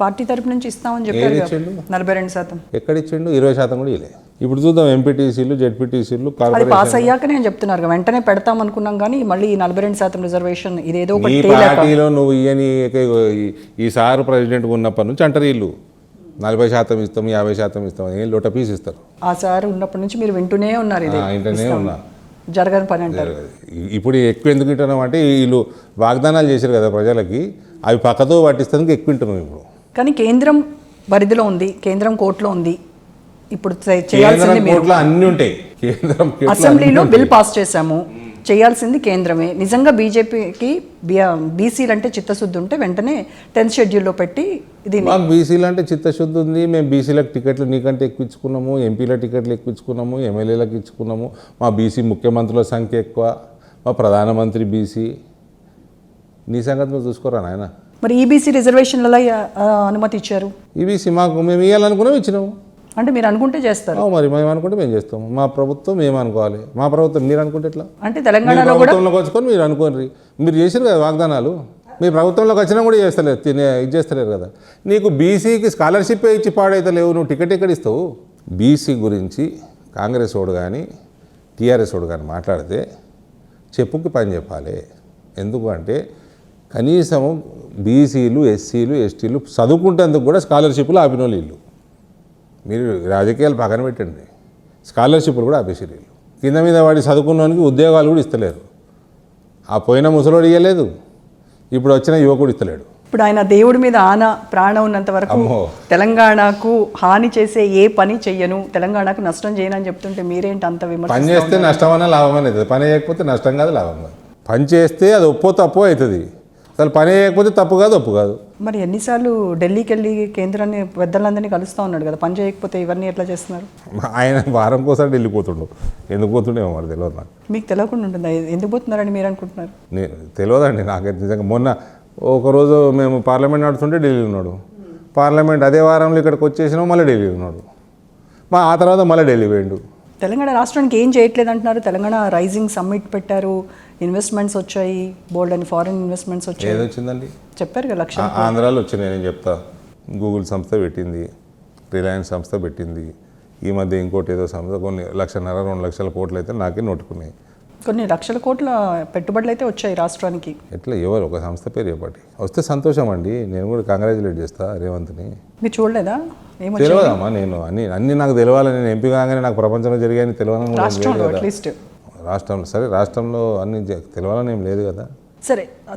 Party తరపు నుంచి ఇస్తామని చెప్పారు? నలభై రెండు శాతం. ఎక్కడ ఇచ్చిండు? ఇరవై శాతం కూడా ఇలే ఇప్పుడు చూద్దాం ఎంపీటీసీలు జెడ్పీటీసీలు అది పాస్ అయ్యాక నేను చెప్తున్నారు వెంటనే పెడతాం అనుకున్నాం కానీ మళ్ళీ ఈ నలభై రెండు శాతం రిజర్వేషన్ ఇదేదో తేలాక పార్టీలో నువ్వు ఇయ్యని ఈ- ఈ సారు ప్రెసిడెంట్ ఉన్నప్పటి నుంచి అంటారు వీళ్ళు. నలభై శాతం ఇస్తాం యాభై శాతం ఇస్తాం ఏం లోట పీస్ ఇస్తారు. ఆ సార్ ఉన్నప్పటి నుంచి మీరు వింటూనే ఉన్నారు ఇది. ఆ, ఇంటనే ఉన్నా. జరగని పని అంటారు. ఇప్పుడు ఎక్కువ ఎందుకు వింటున్నాం అంటే వీళ్ళు వాగ్దానాలు చేశారు కదా ప్రజలకి అవి పక్కతో పట్టిస్తానికి ఎక్కువ వింటున్నాం ఇప్పుడు. కానీ కేంద్రం పరిధిలో ఉంది కేంద్రం కోర్టులో ఉంది. ఇప్పుడు చేయాల్సింది మీరు. అన్ని ఉంటాయి. అసెంబ్లీలో బిల్. పాస్ చేశాము. చేయాల్సింది కేంద్రమే. నిజంగా బీజేపీకి బీసీలు అంటే చిత్తశుద్ధి ఉంటే వెంటనే టెన్త్ షెడ్యూల్లో పెట్టి ఇది మాకు బీసీలు అంటే చిత్తశుద్ధి ఉంది. మేము బీసీలకు టికెట్లు నీకంటే ఎక్కువ ఎంపీల టికెట్లు ఎక్కువ ఎమ్మెల్యేలకు ఇచ్చుకున్నాము. మా బీసీ ముఖ్యమంత్రుల సంఖ్య ఎక్కువ. మా ప్రధానమంత్రి బీసీ. నీ సంగతి నువ్వు చూసుకోరా నాయన? మరి ఈబీసీ రిజర్వేషన్లలో ఆ, అనుమతి ఇచ్చారు? ఈబీసీ మాకు మేము ఇవ్వాలనుకున్నాం ఇచ్చినాము. అంటే మీరు అనుకుంటే చేస్తారు. మరి మేము అనుకుంటే మేము చేస్తాము. మా ప్రభుత్వం మేము అనుకోవాలి. మా ప్రభుత్వం మీరు అనుకుంటే ఎట్లా? అంటే తెలంగాణలో ప్రభుత్వంలోకి వచ్చుకొని మీరు అనుకోండి. మీరు చేసారు కదా వాగ్దానాలు? మీ ప్రభుత్వంలోకి వచ్చినా కూడా చేస్తలేరు తినే ఇది చేస్తలేరు కదా. నీకు బీసీకి స్కాలర్షిప్ ఇచ్చి పాడైతే లేవు నువ్వు టికెట్ ఎక్కడ ఇస్తావు? బీసీ గురించి కాంగ్రెస్ వాడు కానీ టీఆర్ఎస్ వాడు కానీ మాట్లాడితే చెప్పుకి పని చెప్పాలి. ఎందుకు అంటే కనీసం బీసీలు ఎస్సీలు ఎస్టీలు చదువుకుంటేందుకు కూడా స్కాలర్షిప్లు ఆపిన వాళ్ళు మీరు రాజకీయాలు పక్కన పెట్టండి. స్కాలర్షిప్లు కూడా ఆపేసారు వీళ్ళు. కింద మీద వాడి చదువుకున్నవానికి ఉద్యోగాలు కూడా ఇస్తలేరు. ఆ పోయిన ముసలోడు ఇవ్వలేదు ఇప్పుడు వచ్చిన యువకుడు ఇస్తలేడు. ఇప్పుడు ఆయన దేవుడి మీద ఆన ప్రాణం ఉన్నంత వరకు. తెలంగాణకు హాని చేసే ఏ పని చెయ్యను తెలంగాణకు నష్టం చేయను అని చెప్తుంటే మీరేంటి అంత విమర్శ పని చేస్తే నష్టమన్నా లాభమని అవుతుంది పని చేయకపోతే నష్టం కాదు లాభం కాదు. పని చేస్తే అది ఒప్పో తప్పో అవుతుంది. అసలు పని చేయకపోతే తప్పు కాదు ఒప్పు కాదు. మరి ఎన్నిసార్లు ఢిల్లీకి వెళ్ళి కేంద్రాన్ని పెద్దలందరినీ కలుస్తూ ఉన్నాడు కదా పని చేయకపోతే ఇవన్నీ ఎట్లా చేస్తున్నారు? ఆయన వారం కోసం వెళ్ళిపోతుండు ఎందుకు పోతుండేమో మరి తెలియదు నాకు. మీకు తెలియకుండా ఉంటుందా? ఎందుకు పోతున్నారని మీరు అనుకుంటున్నారు? నేను తెలియదండి నాకైతే నిజంగా. మొన్న ఒకరోజు మేము పార్లమెంట్ నడుస్తుంటే ఢిల్లీ ఉన్నాడు. పార్లమెంట్ అదే వారంలో ఇక్కడికి వచ్చేసినాం మళ్ళీ ఢిల్లీ ఉన్నాడు. మా ఆ తర్వాత మళ్ళీ ఢిల్లీ పోయిండు. తెలంగాణ రాష్ట్రానికి ఏం చేయట్లేదు అంటున్నారు? తెలంగాణ రైజింగ్ సమ్మిట్ పెట్టారు. ఇన్వెస్ట్మెంట్స్ వచ్చాయి. బోల్డ్ అని ఫారిన్ ఇన్వెస్ట్మెంట్స్ వచ్చాయి. ఏది వచ్చిందండి చెప్పారు కదా లక్ష ఆంధ్రాలో వచ్చినాయి నేను చెప్తా. గూగుల్ సంస్థ పెట్టింది రిలయన్స్ సంస్థ పెట్టింది. ఈ మధ్య ఇంకోటి ఏదో సంస్థ కొన్ని లక్షన్నర రెండు లక్షల కోట్లు అయితే నాకే నోటుకున్నాయి. కొన్ని లక్షల కోట్ల పెట్టుబడులు అయితే వచ్చాయి రాష్ట్రానికి. ఎట్లా? ఎవరు? ఒక సంస్థ పేరు చెప్పండి. వస్తే సంతోషం అండి. నేను కూడా కంగ్రాచులేట్ చేస్తా రేవంత్ని. మీరు చూడలేదా? తెలియదమ్మా నేను? అన్ని అన్ని నాకు తెలియాలి. నేను ఎంపీ కాగానే నాకు ప్రపంచంలో జరిగాయని తెలియాలని రాష్ట్రంలో సరే రాష్ట్రంలో అన్ని తెలియాలని ఏం లేదు కదా. సరే